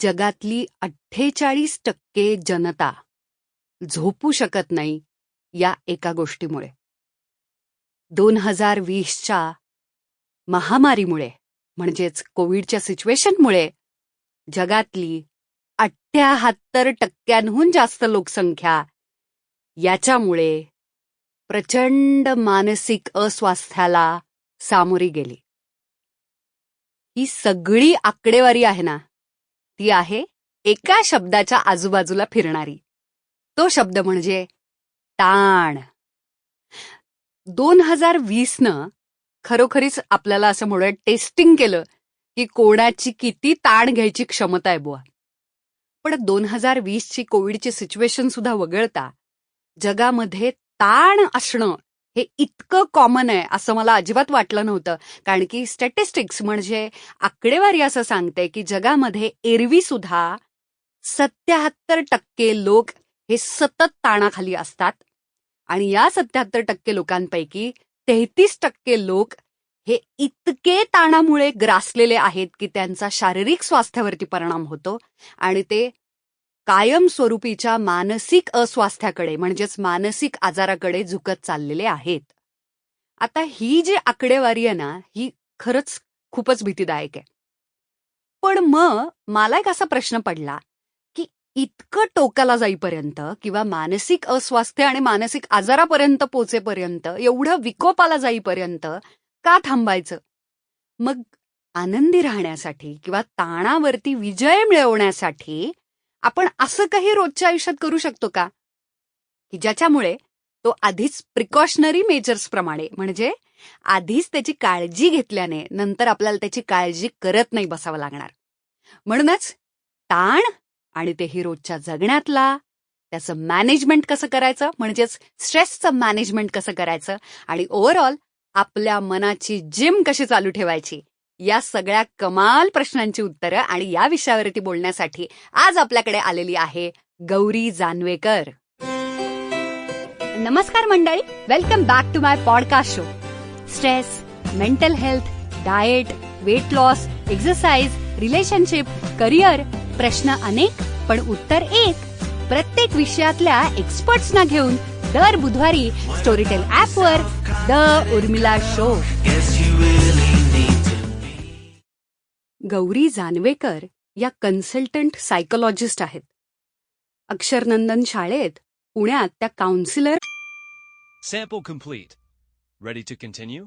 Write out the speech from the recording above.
जगातली अठ्ठेचाळीस टक्के जनता झोपू शकत नाही या एका गोष्टीमुळे. दोन हजार वीसच्या महामारीमुळे म्हणजेच कोविडच्या सिच्युएशनमुळे जगातली अठ्ठ्याहत्तर टक्क्यांहून जास्त लोकसंख्या याच्यामुळे प्रचंड मानसिक अस्वास्थ्याला सामोरी गेली. ही सगळी आकडेवारी आहे ना ती आहे एका शब्दाच्या आजूबाजूला फिरणारी. तो शब्द म्हणजे ताण. दोन हजार वीसनं खरोखरीच आपल्याला असं म्हणूया टेस्टिंग केलं की कोणाची किती ताण घ्यायची क्षमता आहे बुवा. पण दोन हजार वीसची कोविडची सिच्युएशन सुद्धा वगळता जगामध्ये ताण असणं हे इतकं कॉमन आहे असं मला अजिबात वाटलं नव्हतं. कारण की स्टॅटिस्टिक्स म्हणजे आकडेवारी असं सांगते की जगामध्ये एरवी सुद्धा सत्याहत्तर टक्के लोक हे सतत ताणाखाली असतात. आणि या सत्याहत्तर टक्के लोकांपैकी तेहतीस टक्के लोक हे इतके ताणामुळे ग्रासलेले आहेत की त्यांचा शारीरिक स्वास्थ्यावरती परिणाम होतो. आणि ते कायमस्वरूपीच्या मानसिक अस्वास्थ्याकडे म्हणजेच मानसिक आजाराकडे झुकत चाललेले आहेत. आता ही जी आकडेवारी आहे ना ही खरंच खूपच भीतीदायक आहे. पण मग मला एक असा प्रश्न पडला की इतकं टोकाला जाईपर्यंत किंवा मानसिक अस्वास्थ्य आणि मानसिक आजारापर्यंत पोचेपर्यंत एवढं विकोपाला जाईपर्यंत का थांबायचं? मग आनंदी राहण्यासाठी किंवा ताणावरती विजय मिळवण्यासाठी आपण असं काही रोजच्या आयुष्यात करू शकतो का? की ज्याच्यामुळे तो आधीच प्रिकॉशनरी मेजर्स प्रमाणे म्हणजे आधीच त्याची काळजी घेतल्याने नंतर आपल्याला त्याची काळजी करत नाही बसावं लागणार. म्हणूनच ताण आणि तेही रोजच्या जगण्यातला त्याचं मॅनेजमेंट कसं करायचं? म्हणजेच स्ट्रेसचं मॅनेजमेंट कसं करायचं? आणि ओव्हरऑल आपल्या मनाची जिम कशी चालू ठेवायची? या सगळ्या कमाल प्रश्नांची उत्तरं आणि या विषयावरती बोलण्यासाठी आज आपल्याकडे आलेली आहे गौरी जानवेकर. नमस्कार मंडळी. Welcome back to my podcast show stress mental health diet weight loss exercise relationship career प्रश्न अनेक पण उत्तर एक. प्रत्येक विषयातल्या एक्सपर्ट्सना घेऊन दर बुधवारी स्टोरीटेल वर द उर्मिला शो गौरी जानवेकर या कन्सल्टंट सायकोलॉजिस्ट आहेत अक्षरनंदन शाळेत पुण्यात त्या counsellor Sample complete. Ready to continue?